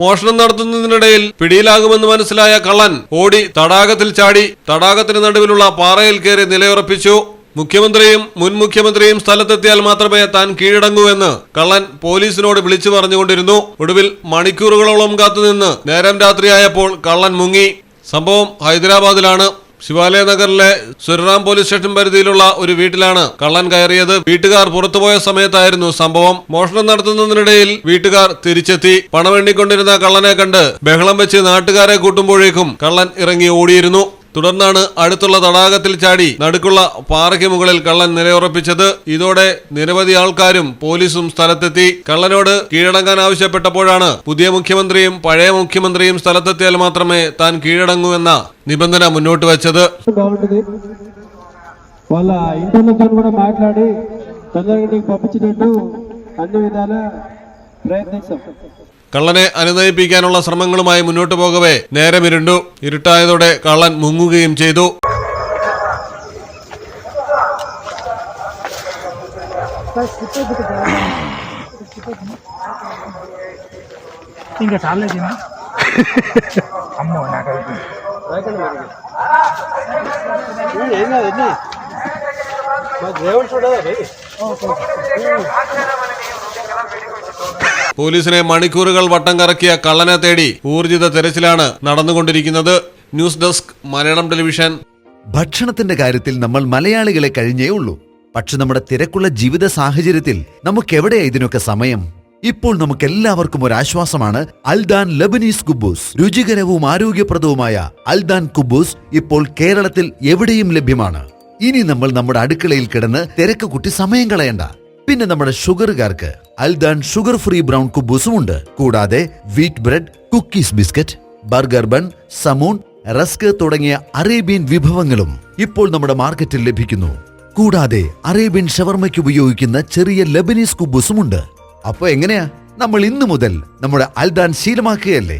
മോഷണം നടത്തുന്നതിനിടയിൽ പിടിയിലാകുമെന്ന് മനസ്സിലായ കള്ളൻ ഓടി തടാകത്തിൽ ചാടി തടാകത്തിന് നടുവിലുള്ള പാറയിൽ കയറി നിലയുറപ്പിച്ചു. മുഖ്യമന്ത്രിയും മുൻ മുഖ്യമന്ത്രിയും സ്ഥലത്തെത്തിയാൽ മാത്രമേ താൻ കീഴടങ്ങൂ എന്ന് കള്ളൻ പോലീസിനോട് വിളിച്ചു പറഞ്ഞുകൊണ്ടിരുന്നു. ഒടുവിൽ മണിക്കൂറുകളോളം കാത്തുനിന്ന് നേരം രാത്രിയായപ്പോൾ കള്ളൻ മുങ്ങി. സംഭവം ഹൈദരാബാദിലാണ്. ശിവാലയ നഗറിലെ സുരറാം പോലീസ് സ്റ്റേഷൻ പരിധിയിലുള്ള ഒരു വീട്ടിലാണ് കള്ളൻ കയറിയത്. വീട്ടുകാർ പുറത്തുപോയ സമയത്തായിരുന്നു സംഭവം. മോഷണം നടത്തുന്നതിനിടയിൽ വീട്ടുകാർ തിരിച്ചെത്തി. പണമെണ്ണിക്കൊണ്ടിരുന്ന കള്ളനെ കണ്ട് ബഹളം വെച്ച് നാട്ടുകാരെ കൂട്ടുമ്പോഴേക്കും കള്ളൻ ഇറങ്ങി ഓടിയിരുന്നു. തുടർന്നാണ് അടുത്തുള്ള തടാകത്തിൽ ചാടി നടുക്കുള്ള പാറയ്ക്ക് മുകളിൽ കള്ളൻ നിലയുറപ്പിച്ചത് ഇതോടെ നിരവധി ആൾക്കാരും പോലീസും സ്ഥലത്തെത്തി കള്ളനോട് കീഴടങ്ങാൻ ആവശ്യപ്പെട്ടപ്പോഴാണ് പുതിയ മുഖ്യമന്ത്രിയും പഴയ മുഖ്യമന്ത്രിയും സ്ഥലത്തെത്തിയാൽ മാത്രമേ താൻ കീഴടങ്ങൂ എന്ന നിബന്ധന മുന്നോട്ട് വച്ചത് బాగుంటుంది వాళ్ళ ఇంటర్నెట్తో కూడా మాట్లాడి తొందరగా నీకు పంపించినట్టు అన్ని విధాల ప్రయత్నిస్తాం കള്ളനെ അനുനയിപ്പിക്കാനുള്ള ശ്രമങ്ങളുമായി മുന്നോട്ട് പോകവേ നേരമിരുണ്ടു ഇരുട്ടായതോടെ കള്ളൻ മുങ്ങുകയും ചെയ്തു ఇంకా చాలేదు అమ్మో నాకు అయిపోయింది ఏం కాదు ఎన్ని మా దేవుడు చూడదా പോലീസിനെ മണിക്കൂറുകൾ വട്ടം കറക്കിയ കള്ളനെ തേടി ഊർജിത തെരച്ചിലാണ് നടന്നുകൊണ്ടിരിക്കുന്നത്. News desk Malayalam television. ഭക്ഷണത്തിന്റെ കാര്യത്തിൽ നമ്മൾ മലയാളികളെ കഴിഞ്ഞേ ഉള്ളൂ. പക്ഷെ നമ്മുടെ തിരക്കുള്ള ജീവിത സാഹചര്യത്തിൽ നമുക്കെവിടെയാ ഇതിനൊക്കെ സമയം? ഇപ്പോൾ നമുക്ക് എല്ലാവർക്കും ഒരു ആശ്വാസമാണ് അൽദാൻ ലബനീസ് കുബൂസ് രുചികരവും ആരോഗ്യപ്രദവുമായ അൽദാൻ കുബൂസ് ഇപ്പോൾ കേരളത്തിൽ എവിടെയും ലഭ്യമാണ്. ഇനി നമ്മൾ നമ്മുടെ അടുക്കളയിൽ കിടന്ന് തിരക്ക് കുട്ടി സമയം കളയണ്ട. പിന്നെ നമ്മുടെ ഷുഗറുകാർക്ക്. അൽദാൻ ഷുഗർ ഫ്രീ ബ്രൗൺ കുബൂസും ഉണ്ട് കൂടാതെ wheat bread cookies biscuit burger bun സമൂൺ rusk തുടങ്ങിയ അറേബ്യൻ വിഭവങ്ങളും ഇപ്പോൾ നമ്മുടെ മാർക്കറ്റിൽ ലഭിക്കുന്നു. കൂടാതെ അറേബ്യൻ ഷവർമയ്ക്ക് ഉപയോഗിക്കുന്ന ചെറിയ ലബനീസ് കുബൂസും ഉണ്ട് അപ്പൊ എങ്ങനെയാ? നമ്മൾ ഇന്നു മുതൽ നമ്മുടെ അൽദാൻ ശീലമാക്കുകയല്ലേ?